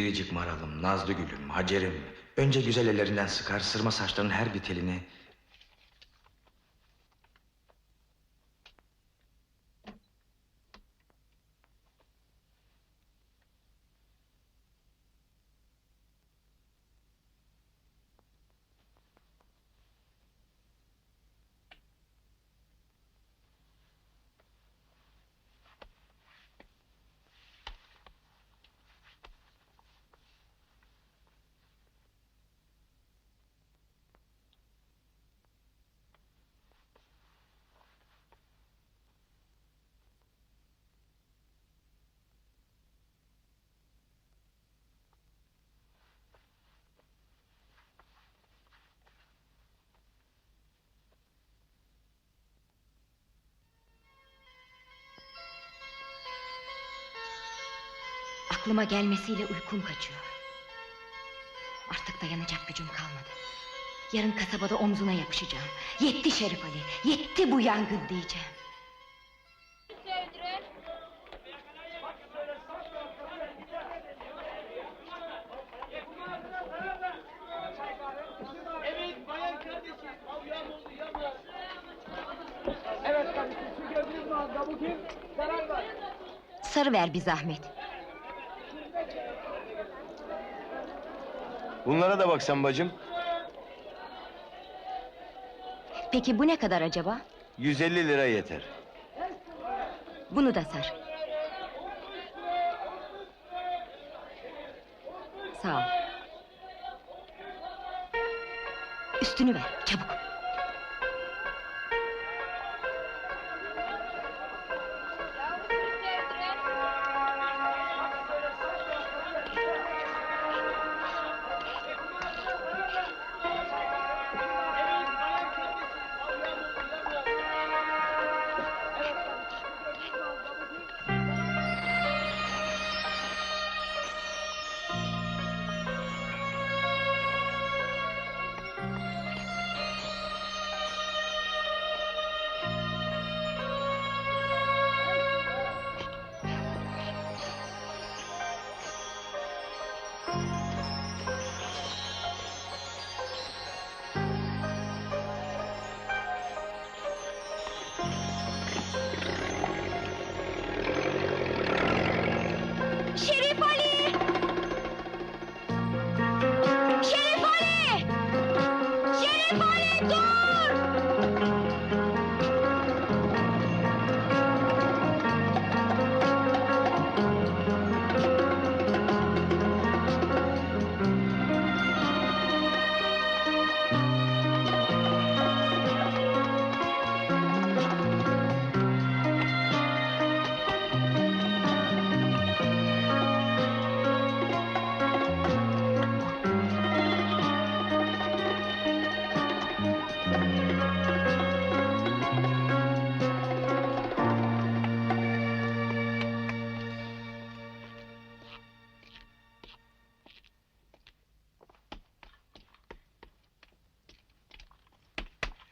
Biricik maralım, nazlı gülüm, hacerim. Önce güzel ellerinden sıkar, sırma saçlarının her bir telini... Aklıma gelmesiyle uykum kaçıyor. Artık dayanacak gücüm kalmadı. Yarın kasabada omzuna yapışacağım. Yetti Şerif Ali, yetti bu yangın diyeceğim. Evet bayan kardeşim. Al yağmur oldu yağmur. Evet kardeşim şu gördüğünüz mağaza bu kim? Karar ver. Sarı ver bir zahmet. Bunlara da bak sen bacım. Peki bu ne kadar acaba? 150 lira yeter. Bunu da sar. Sağ ol. Üstünü ver, çabuk.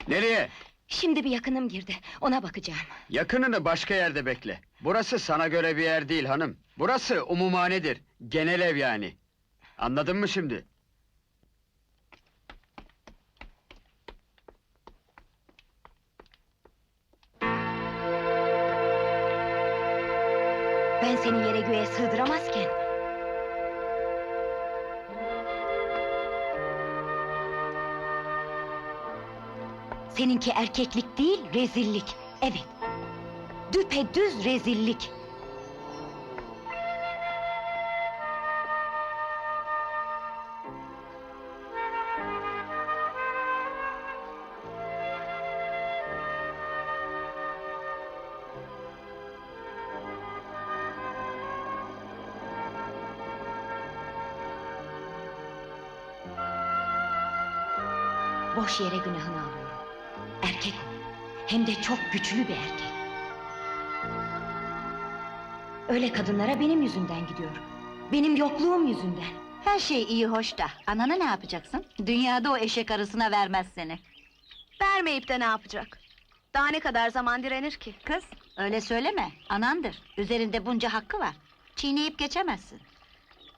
Nereye? Şimdi bir yakınım girdi, ona bakacağım. Yakınını başka yerde bekle. Burası sana göre bir yer değil hanım. Burası umumhanedir. Genel ev yani. Anladın mı şimdi? Ben seni yere göğe sığdıramazken... Seninki erkeklik değil, rezillik. Evet. Düpedüz rezillik. Boş yere günahını alıyorum. Hem de çok güçlü bir erkek. Öyle kadınlara benim yüzümden gidiyor. Benim yokluğum yüzünden. Her şey iyi hoş da anana ne yapacaksın? Dünyada o eşek arısına vermez seni. Vermeyip de ne yapacak? Daha ne kadar zaman direnir ki? Kız öyle söyleme anandır. Üzerinde bunca hakkı var. Çiğneyip geçemezsin.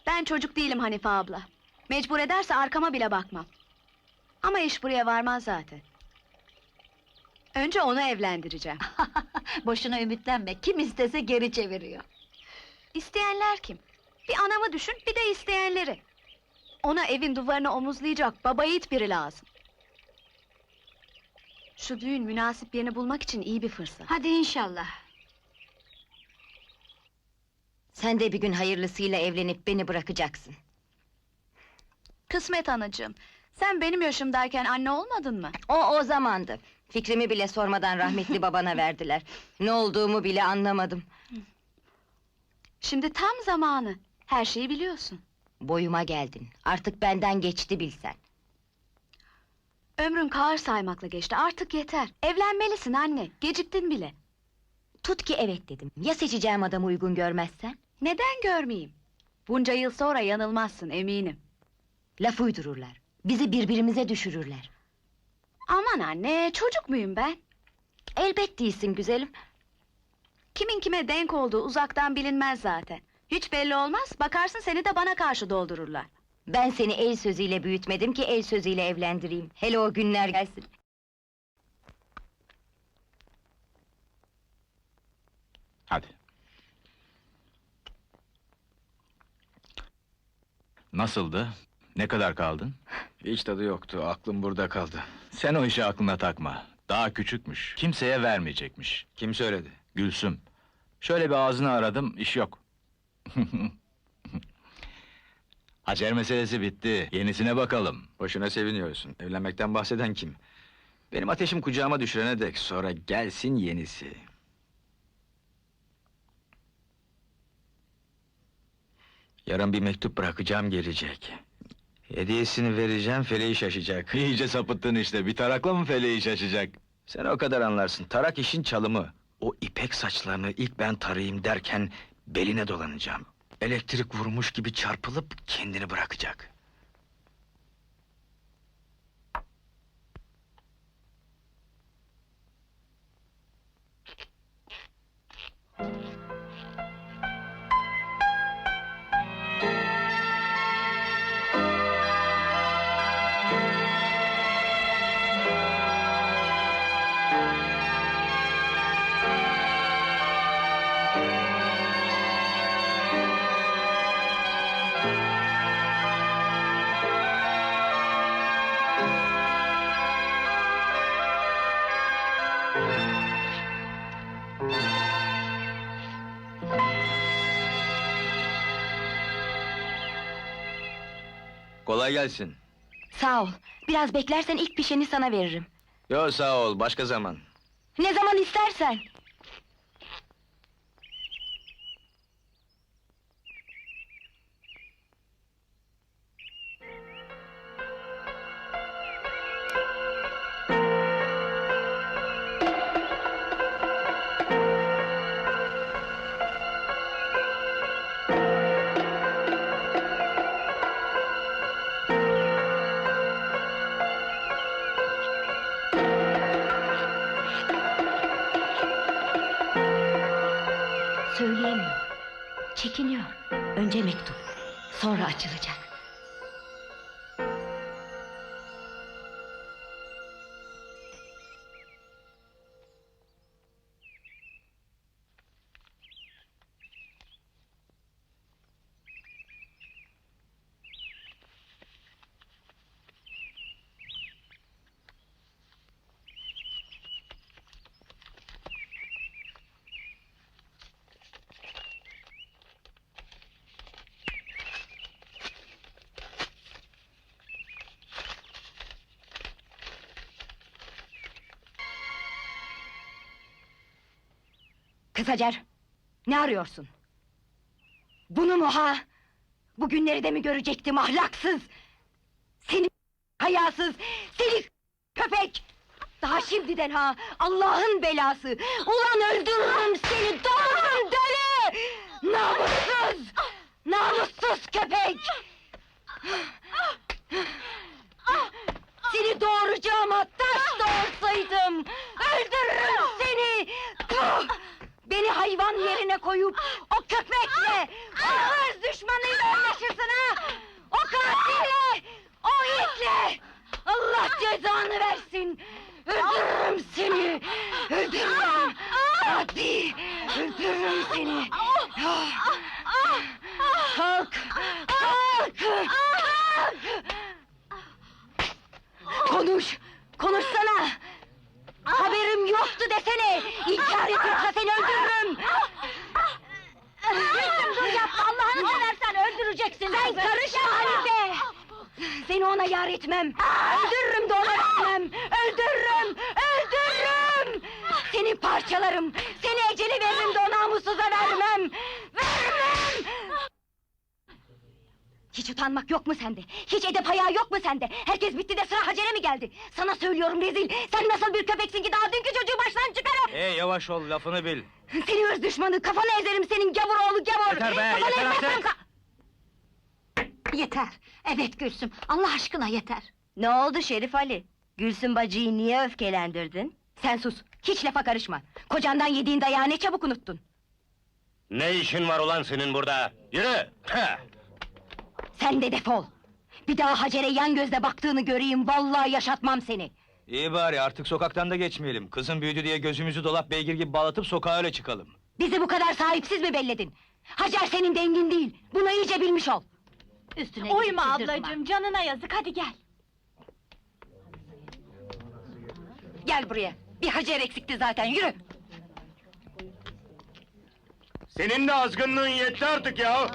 Ben çocuk değilim Hanife abla. Mecbur ederse arkama bile bakmam. Ama iş buraya varmaz zaten. Önce onu evlendireceğim. Boşuna ümitlenme. Kim istese geri çeviriyor. İsteyenler kim? Bir anamı düşün, bir de isteyenleri. Ona evin duvarını omuzlayacak baba yiğit biri lazım. Şu düğün münasip birini bulmak için iyi bir fırsat. Hadi inşallah. Sen de bir gün hayırlısıyla evlenip beni bırakacaksın. Kısmet anacığım. Sen benim yaşımdayken anne olmadın mı? O o zamandı. Fikrimi bile sormadan rahmetli babana verdiler. Ne olduğumu bile anlamadım. Şimdi tam zamanı. Her şeyi biliyorsun. Boyuma geldin. Artık benden geçti bilsen. Ömrün kağır saymakla geçti. Artık yeter. Evlenmelisin anne. Geciktin bile. Tut ki evet dedim. Ya seçeceğim adamı uygun görmezsen? Neden görmeyeyim? Bunca yıl sonra yanılmazsın eminim. Laf uydururlar. Bizi birbirimize düşürürler. Aman anne, çocuk muyum ben? Elbet değilsin güzelim. Kimin kime denk olduğu uzaktan bilinmez zaten. Hiç belli olmaz, bakarsın seni de bana karşı doldururlar. Ben seni el sözüyle büyütmedim ki el sözüyle evlendireyim. Hele o günler gelsin. Hadi. Nasıldı? Ne kadar kaldın? Hiç tadı yoktu, aklım burada kaldı. Sen o işi aklına takma. Daha küçükmüş. Kimseye vermeyecekmiş. Kim söyledi? Gülsüm. Şöyle bir ağzını aradım, iş yok. Hacer meselesi bitti. Yenisine bakalım. Boşuna seviniyorsun. Evlenmekten bahseden kim? Benim ateşim kucağıma düşürene dek sonra gelsin yenisi. Yarın bir mektup bırakacağım gelecek. Hediyesini vereceğim, feleği şaşacak. İyice sapıttın işte. Bir tarakla mı feleği şaşacak? Sen o kadar anlarsın. Tarak işin çalımı. O ipek saçlarını ilk ben tarayayım derken beline dolanacağım. Elektrik vurmuş gibi çarpılıp kendini bırakacak. Kolay gelsin. Sağ ol. Biraz beklersen ilk pişeni sana veririm. Yo sağ ol, başka zaman. Ne zaman istersen. Kız Hacer, ne arıyorsun? Bunu mu ha? Bugünleri de mi görecektim ahlaksız? Seni hayasız, seni köpek! Daha şimdiden ha, Allah'ın belası! Ulan öldürürüm seni, doğrurum deli! Namussuz! Namussuz köpek! Seni doğuracağıma taş doğursaydım! Öldürürüm seni! Hayvan yerine koyup o köpekle, o hırs düşmanıyla uğraşırsın ha! O katille, o itle! Allah cezanı versin! Öldürürüm seni! Öldürürüm! Hadi! Öldürürüm seni! Kalk! Kalk! Konuş! Konuşsana! Haberim yoktu desene! İnkar et yoksa seni öldürürüm! Gülsüm dur yapma Allah'ını seversen öldüreceksin! Sen karışma Hanife! Seni ona yar etmem! Öldürürüm de ona vermem! Öldürürüm! Öldürürüm! Seni parçalarım! Seni eceli veririm de o namussuza! Vermem! Hiç utanmak yok mu sende? Hiç edep ayağı yok mu sende? Herkes bitti de sıra Hacer'e mi geldi? Sana söylüyorum rezil! Sen nasıl bir köpeksin ki daha dünkü çocuğu baştan çıkarım! Hey yavaş ol lafını bil. Seni öz düşmanı, kafanı ezerim senin gavur oğlu gavur! Yeter be, Kafanı yeter artık! ka- Yeter. Evet Gülsüm. Allah aşkına yeter. Ne oldu Şerif Ali? Gülsün bacıyı niye öfkelendirdin? Sen sus, hiç lafa karışma. Kocandan yediğin dayağı ne çabuk unuttun. Ne işin var ulan senin burada? Yürü! Heh. Sen de defol! Bir daha Hacer'e yan gözle baktığını göreyim, vallahi yaşatmam seni! İyi bari artık sokaktan da geçmeyelim. Kızın büyüdü diye gözümüzü dolap beygir gibi bağlatıp sokağa öyle çıkalım. Bizi bu kadar sahipsiz mi belledin? Hacer senin dengin değil, bunu iyice bilmiş ol! Üstüne Uyma ablacığım, canına yazık, hadi gel. Gel buraya, bir Hacer eksikti zaten, yürü! Senin de azgınlığın yetti artık ya!